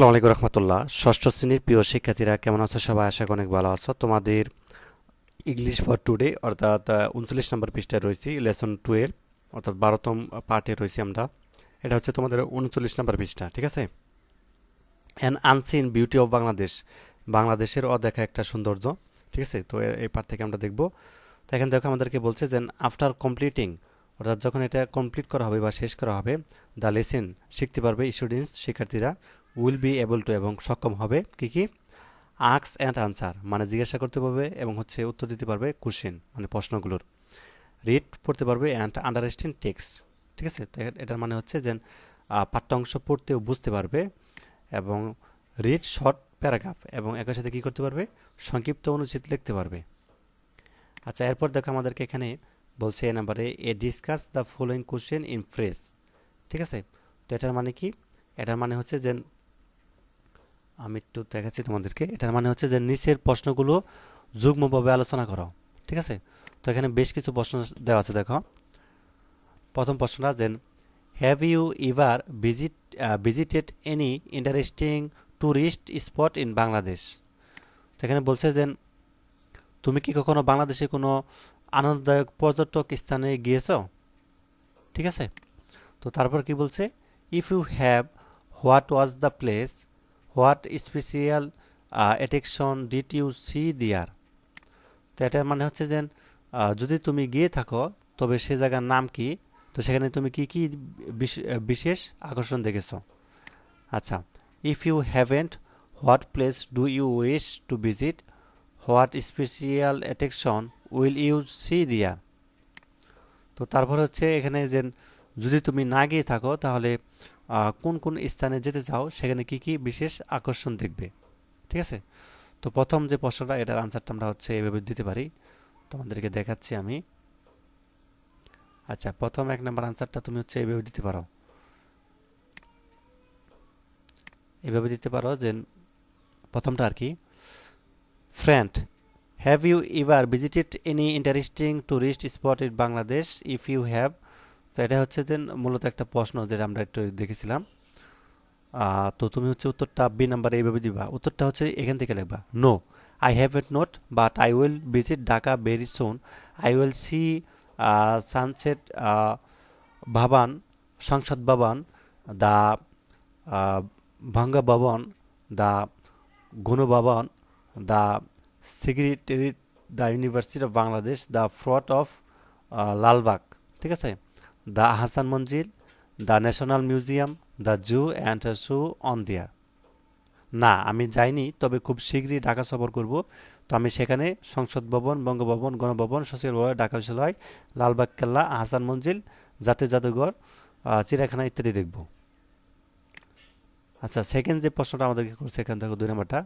আসসালামু আলাইকুম রহমতুল্লাহ। ষষ্ঠ শ্রেণির প্রিয় শিক্ষার্থীরা কেমন আছো? সবাই আশা অনেক ভালো আছো। তোমাদের ইংলিশ ফর টুডে অর্থাৎ উনচল্লিশ নম্বর পৃষ্ঠায় রয়েছি লেসন টুয়েলভ অর্থাৎ বারোতম পার্টে রয়েছি আমরা। এটা হচ্ছে তোমাদের উনচল্লিশ নম্বর পৃষ্ঠা, ঠিক আছে? An unseen beauty of Bangladesh বাংলাদেশের অদেখা একটা সৌন্দর্য, ঠিক আছে? তো এই পার্ট থেকে আমরা দেখব। তো এখানে দেখো, আমাদেরকে বলছে যে আফটার কমপ্লিটিং অর্থাৎ যখন এটা কমপ্লিট করা হবে বা শেষ করা হবে দ্য লেসেন শিখতে পারবে স্টুডেন্টস শিক্ষার্থীরা। উইল বি এবল টু এবং সক্ষম হবে কি কি? আক্স অ্যান্ড আনসার মানে জিজ্ঞাসা করতে পারবে এবং হচ্ছে উত্তর দিতে পারবে কোশ্চেন মানে প্রশ্নগুলোর। রিড পড়তে পারবে অ্যান্ড আন্ডারস্ট্যান্ড টেক্সট ঠিক আছে? এটার মানে হচ্ছে যে পাঠ্যাংশ পড়তেও বুঝতে পারবে এবং রিড শর্ট প্যারাগ্রাফ এবং একই সাথে কী করতে পারবে? সংক্ষিপ্ত অনুচিত লিখতে পারবে। আচ্ছা এরপর দেখো আমাদেরকে এখানে বলছে এ নাম্বারে এ discuss the following question in pairs ঠিক আছে? তো এটার মানে কি? এটার মানে হচ্ছে যে আমি একটু দেখাচ্ছি তোমাদেরকে। এটার মানে হচ্ছে যে নিচের প্রশ্নগুলো যুগ্মভাবে আলোচনা করো, ঠিক আছে? তো এখানে বেশ কিছু প্রশ্ন দেওয়া আছে, দেখো। প্রথম প্রশ্নটা যে have you ever visit visited any interesting tourist spot in Bangladesh তো এখানে বলছে যে, তুমি কি কখনো বাংলাদেশে কোনো আনন্দদায়ক পর্যটক স্থানে গিয়েছো? ঠিক আছে? তো তারপর কি বলছে if you have what was the place what special attraction did you see there? তো এটার মানে হচ্ছে যে যদি তুমি গিয়ে থাকো, তবে সে জায়গার নাম কি? তো সেখানে তুমি কি কি বিশ- বিশেষ আকর্ষণ দেখেছ? আচ্ছা if you haven't what place do you wish to visit what special attraction will you see there? তো তারপর হচ্ছে এখানে যে, যদি তুমি না গিয়ে থাকো, তাহলে কোন কোন স্থানে যেতে চাও, সেখানে কি কি বিশেষ আকর্ষণ দেখবে? ঠিক আছে? তো প্রথম যে প্রশ্নটা, এটার আনসারটা আমরা হচ্ছে এভাবে দিতে পারি। তোমাদেরকে দেখাচ্ছি আমি। আচ্ছা প্রথম এক নম্বর আনসারটা তুমি হচ্ছে এভাবে দিতে পারো। এভাবে দিতে পারো যে, প্রথমটা আর কি friend have you ever visited any interesting tourist spot in Bangladesh if you have তো এটা হচ্ছে যে মূলত একটা প্রশ্ন যেটা আমরা একটু দেখেছিলাম। তো তুমি হচ্ছে উত্তরটা বি নাম্বার এইভাবে দিবা। উত্তরটা হচ্ছে এখান থেকে লিখবা। No I have at not but I will visit Dhaka very soon I will see Sangsad Bhaban Sangsad Bhaban the Banga Bhaban the Gono Bhaban the secretary the university of Bangladesh the fort of Lalbagh ঠিক আছে? The Hasan Manzil, the national museum, the zoo and so on there. না, আমি যাইনি, তবে খুব শীঘ্রই ঢাকা সফর করব। তো আমি সেখানে সংসদ ভবন, বঙ্গভবন, গণভবন, সচিব ভবন ঢাকা বিশ্ববিদ্যালয়, লালবাগ, কেল্লা আহসান মঞ্জিল, জাতীয় জাদুঘর চিড়িয়াখানা ইত্যাদি দেখব। আচ্ছা সেকেন্ড যে প্রশ্নটা আমাদেরকে করছে এখান থেকে দুই নম্বরটা।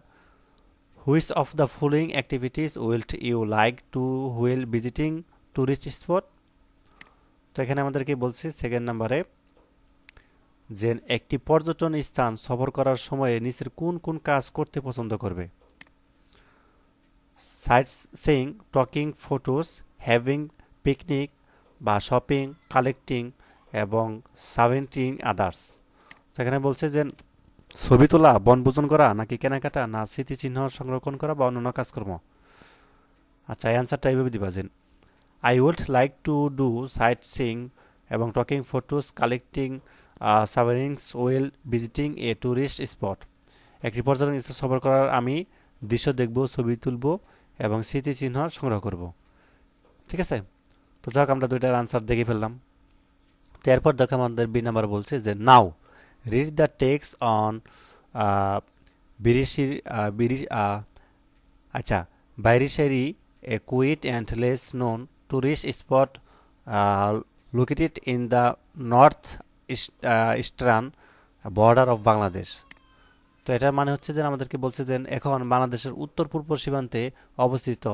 Which of the following activities will you like to while visiting tourist spot তো এখানে আমাদেরকে বলছে সেকেন্ড নাম্বারে যে একটি পর্যটন স্থান সফর করার সময়ে নিচের কোন কোন কাজ করতে পছন্দ করবে? Sightseeing taking photos having picnic বা শপিং কালেক্টিং এবং সাভেন্টিং আদার্স তো এখানে বলছে যে ছবি তোলা, বনভোজন করা নাকি কেনাকাটা না স্মৃতিচিহ্ন সংরক্ষণ করা বা অন্যান্য কাজকর্ম? আচ্ছা অ্যান্সারটা এইভাবে দিবা যে I would like to do sightseeing এবং taking photos collecting souvenirs while visiting a tourist spot একটি পর্যটন স্থান সফর করার আমি দৃশ্য দেখব, ছবি তুলব এবং স্মৃতিচিহ্ন সংগ্রহ করব। ঠিক আছে? তো যাক, আমরা দুইটার আনসার দেখে ফেললাম। তো এরপর দেখো আমাদের বি নাম্বার বলছে যে now read the text on Birishiri বিরি আচ্ছা Birishiri a quiet and less known tourist spot located in the north eastern border of Bangladesh তো এটার মানে হচ্ছে যে আমাদেরকে বলছে যে এখন বাংলাদেশের উত্তর পূর্ব সীমান্তে অবস্থিত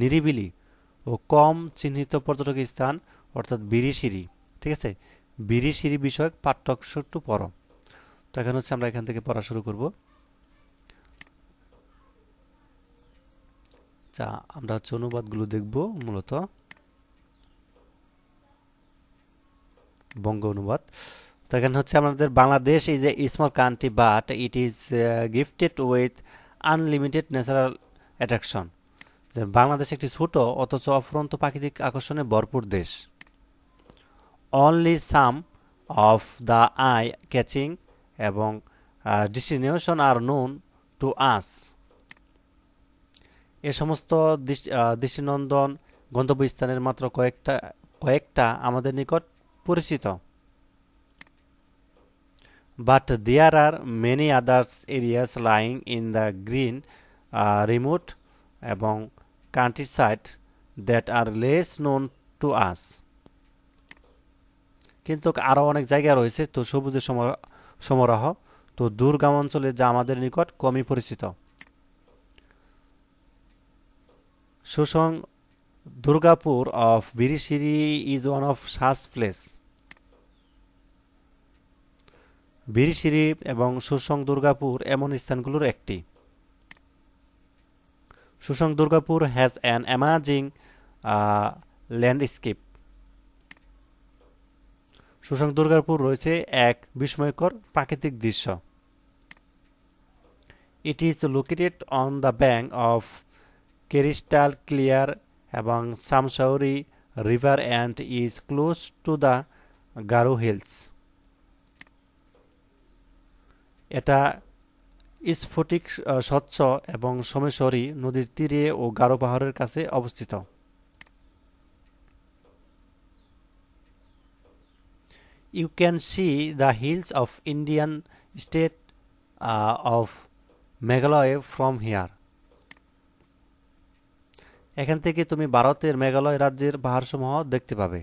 নিরিবিলি ও কম চিহ্নিত পর্যটক স্থান, অর্থাৎ বিরিশিরি ঠিক আছে? বিরিশিরি বিষয়ক পাঠ্যাংশ একটু পড়ো। তো এখন হচ্ছে আমরা এখান থেকে পড়া শুরু করব। আচ্ছা আমরা হচ্ছে অনুবাদগুলো দেখব মূলত। বঙ্গ অনুবাদ। তো এখানে হচ্ছে আমাদের Bangladesh is a small country but it is gifted with unlimited natural attraction যে বাংলাদেশ একটি ছোট অথচ অফুরন্ত প্রাকৃতিক আকর্ষণে ভরপুর দেশ। Only some of the eye catching এবং destination are known to us এ সমস্ত দৃষ্টিনন্দন গন্তব্যস্থানের মাত্র কয়েকটা কয়েকটা আমাদের নিকট। পরিচিত। But there are many others areas lying in the green remote এবং countryside that are less known to us কিন্তু আরও অনেক জায়গা রয়েছে, তো সবুজের সমারোহ, তো দুর্গম অঞ্চলে যা আমাদের নিকট কমই পরিচিত। Susang Durgapur of Birishiri is one of such place. Birishiri এবং সুসং দুর্গাপুর এমন স্থানগুলোর একটি। Susang Durgapur has an amazing landscape Susang Durgapur রয়েছে এক বিস্ময়কর প্রাকৃতিক দৃশ্য। It is located on the bank of crystal clear এবং Someshwari river and is close to the Garo hills এটা স্ফটিক স্বচ্ছ এবং সোমেশ্বরী নদীর তীরে ও গারো পাহাড়ের কাছে অবস্থিত you can see the hills of Indian state uh, of Meghalaya from here. এখান থেকে তুমি ভারতের মেঘালয় রাজ্যের পাহাড়সমূহ দেখতে পাবে।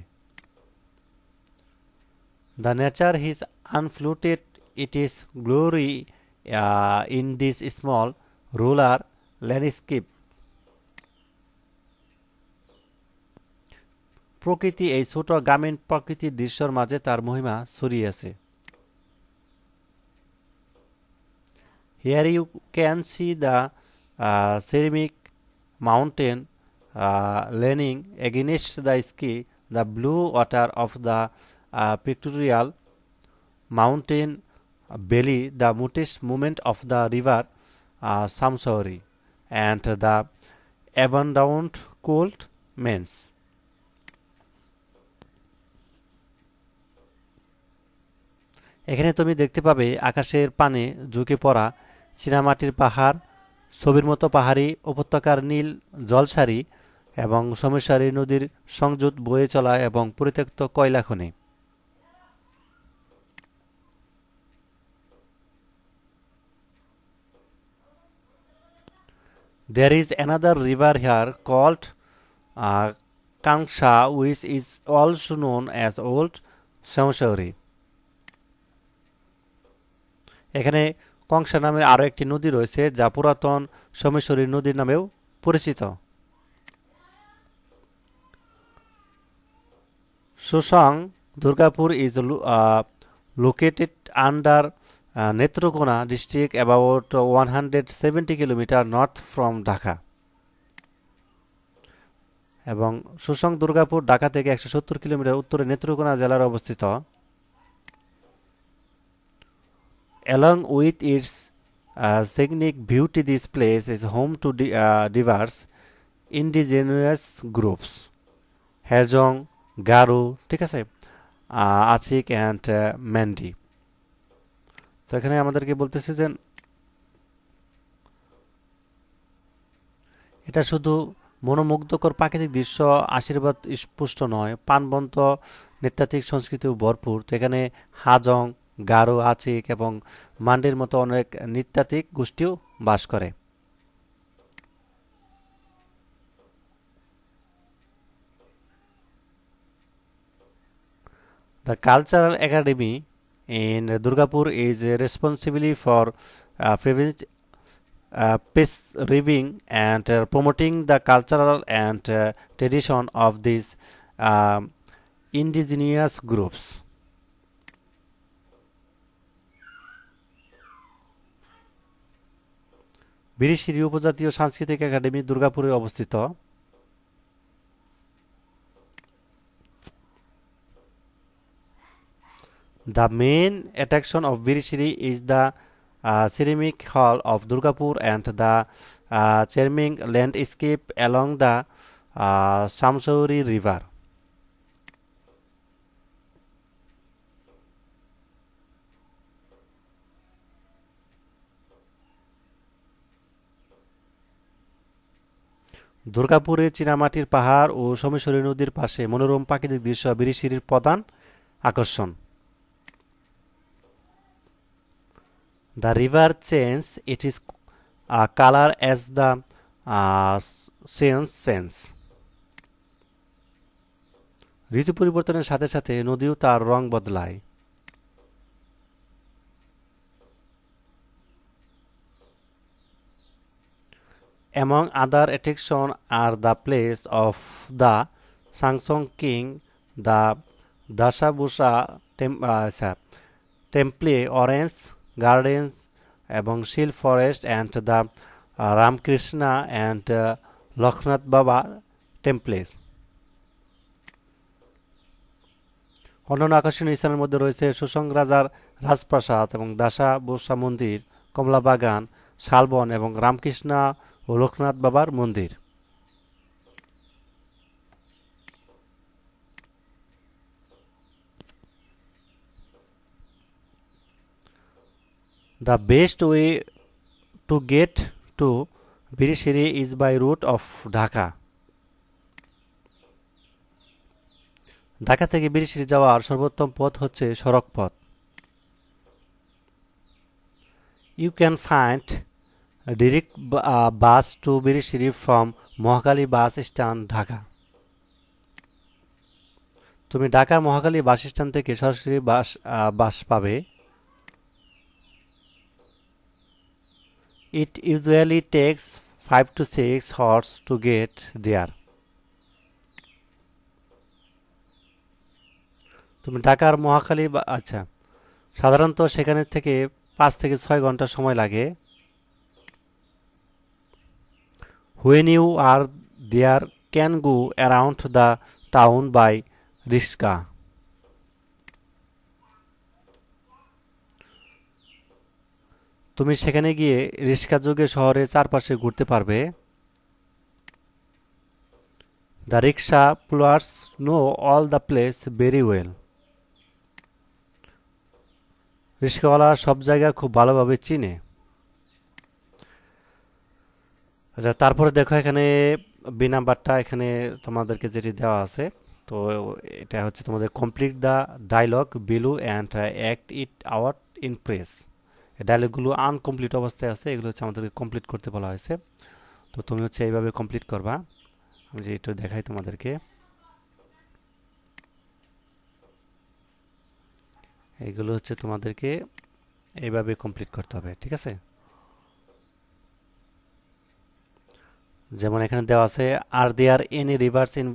The nature his unfolded it is glory in this small rural landscape প্রকৃতি, এই ছোট গ্রামীণ প্রকৃতির দৃশ্যর মাঝে তার মহিমা ছড়িয়ে আছে। Here you can see the ceramic mountain leaning against the sky the blue water of the pictorial mountain the mootest movement of the river uh, Samsori and the abundant cold mains. এখানে তুমি দেখতে পাবে আকাশের পানে ঝুঁকে পড়া চীনামাটির পাহাড় ছবির মতো পাহাড়ি উপত্যকার নীল জলসারি এবং সমেশ্বরী নদীর সংযুত বয়ে চলা এবং পরিত্যক্ত কয়লা খনি There is another river here called uh, Kangsha, which is also known as Old. এখানে কংসা নামের আরও একটি নদী রয়েছে যা পুরাতন সোমেশ্বরী নদীর নামেও পরিচিত Susang Durgapur is located under Netrokona district about one hundred seventy kilometre north from Dhaka এবং সুসং দুর্গাপুর ঢাকা থেকে একশো সত্তর কিলোমিটার উত্তরে নেত্রকোনা জেলার অবস্থিত uh, scenic beauty, this place is home to di- uh, diverse indigenous groups. হেজং Garo, ঠিক আছে? আচিক অ্যান্ড ম্যান্ডি তো এখানে আমাদেরকে বলতেছে যে, এটা শুধু মনোমুগ্ধকর প্রাকৃতিক দৃশ্য, আশীর্বাদ স্পুষ্ট নয় পানবন্ত নৃতাত্ত্বিক সংস্কৃতিও ভরপুর। তো এখানে হাজং, গারো, আচিক এবং মান্ডির মতো অনেক নৃতাত্ত্বিক গোষ্ঠীও বাস করে। The Cultural Academy in Durgapur is responsible for uh, uh, preserving and uh, promoting the cultural and uh, tradition of these uh, indigenous groups. Birishiri উপজাতীয় সাংস্কৃতিক একাডেমি দুর্গাপুরে অবস্থিত the main attraction of Birishiri is the ceramic hill of Durgapur and the charming landscape along the Someshwari river দুর্গাপুরে চিনামাটির পাহাড় ও সমেশ্বরী নদীর পাশে মনোরম প্রাকৃতিক দৃশ্য বিরিশিরির প্রধান আকর্ষণ। The river changes its uh, color as the uh, seasons change. ঋতু পরিবর্তনের সাথে সাথে নদীও তার রং বদলায় Among other attractions are the place of the Sangsong king, the Dashabusha tem- uh, আচ্ছা, temple, orange gardens এবং শিল forest and the Ramakrishna and Lakshmannath Baba temples. অন্যান্য আকর্ষণীয় স্থানের মধ্যে রয়েছে সুসং রাজার রাজপ্রাসাদ এবং দাসা বসা মন্দির কমলা বাগান শালবন এবং রামকৃষ্ণা ও লোকনাথ বাবার মন্দির। The best way to get to Birishiri is by route of Dhaka. Dhaka থেকে বিরিশিরি যাওয়ার সর্বোত্তম পথ হচ্ছে সড়ক পথ। You can find direct bus to Birishiri from Mohakhali bus stand Dhaka তুমি ঢাকা মহাকালী বাস স্ট্যান্ড থেকে সরাসরি বাস বাস পাবে। It usually takes 5 to 6 hours to get there. তুমি ঢাকার মহাখালী আচ্ছা। সাধারণত সেখানে থেকে পাঁচ থেকে ছয় ঘণ্টা সময় লাগে। When you are there can go around the town by rickshaw তুমি সেখানে গিয়ে রিক্সা যোগে শহরে চারপাশে ঘুরতে পারবে। The rickshaw pullers know all the place very well. রিক্সাওয়ালা সব জায়গা খুব ভালোভাবে চিনে। আচ্ছা তারপরে দেখো এখানে বি নাম্বারটা, এখানে তোমাদেরকে যেটি দেওয়া আছে, তো এটা হচ্ছে তোমাদের complete the dialogue below and act it out in pairs ডায়লগগুলো uncomplete অবস্থায় আছে, এগুলো হচ্ছে আমাদেরকে কমপ্লিট করতে বলা হয়েছে। তো তুমি হচ্ছে এইভাবে কমপ্লিট করবা। আমি যে একটু দেখাই তোমাদেরকে। এইগুলো হচ্ছে তোমাদেরকে এইভাবে কমপ্লিট করতে হবে, ঠিক আছে? যেমন এখানে দেওয়া আছে are they are any rivers in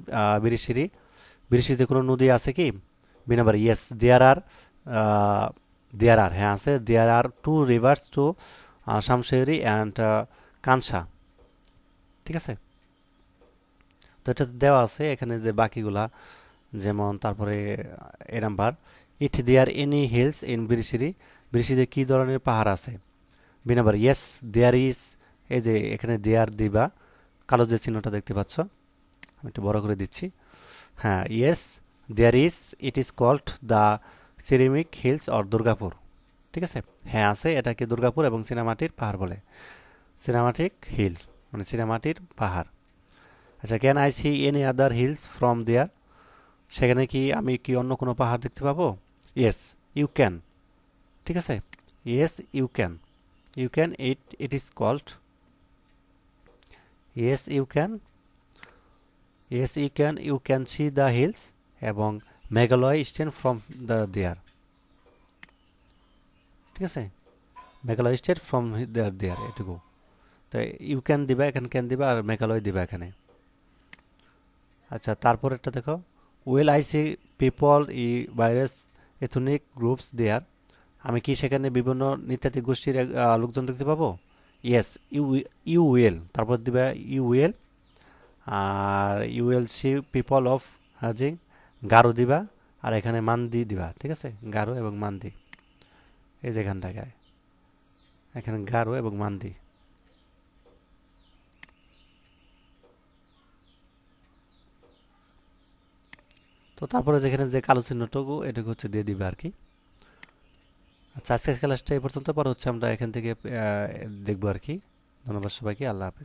Birishiri বিরিশিরিতে কোনো নদী আছে কি? বিনাবার yes there R there are হ্যাঁ আছে there are two rivers two Someshwari and Kangsha ঠিক আছে? তো এটা দেওয়া আছে এখানে যে বাকিগুলা, যেমন তারপরে, A number it there any hills in Birishiri বিরিশিতে কী ধরনের পাহাড় আছে? B number yes there is এই যে এখানে দেয়ার দিবা, কালো যে চিহ্নটা দেখতে পাচ্ছ, আমি একটু বড় করে দিচ্ছি হ্যাঁ yes there is it is called the ceramic hills or Durgapur. ঠিক আছে? হ্যাঁ আছে এটাকে দুর্গাপুর এবং সিনেমাটির পাহাড় বলে। সিনেমাটিক হিল মানে সিনেমাটির পাহাড়। আচ্ছা can I see any other hills from there সেখানে কি আমি কি অন্য কোনো পাহাড় দেখতে পাবো? ইয়েস ইউ ক্যান ঠিক আছে? Yes you can you can it it is called yes you can yes you can you can see the hills এবং Meghalaya state from the there ঠিক আছে? Meghalaya state from there there এটুকু। তো you can দিবা এখানে can দিবা, আর মেঘালয় দিবা এখানে। আচ্ছা তারপর একটা দেখো। Well I see people E virus ethnic groups there আমি কি সেখানে বিভিন্ন নৃতাত্ত্বিক গোষ্ঠীর লোকজন দেখতে পাবো? ইয়েস ইউ ইউ উইল তারপর দিবা you will R you will see people of Hajong Garo দিবা আর এখানে মান মান্দি দিবা, ঠিক আছে? গারো এবং মান্দি। এই যে এখানটায় এখানে গারো এবং মান্দি। তো তারপরে যেখানে যে কালো চিহ্নটুকু, এটুকু হচ্ছে দিয়ে দিবে আর কি আচ্ছা আজকের ক্লাসটা এই পর্যন্ত। পর হচ্ছে আমরা এখান থেকে দেখব আর কি ধন্যবাদ সবাইকে। আল্লাহ হাফেজ।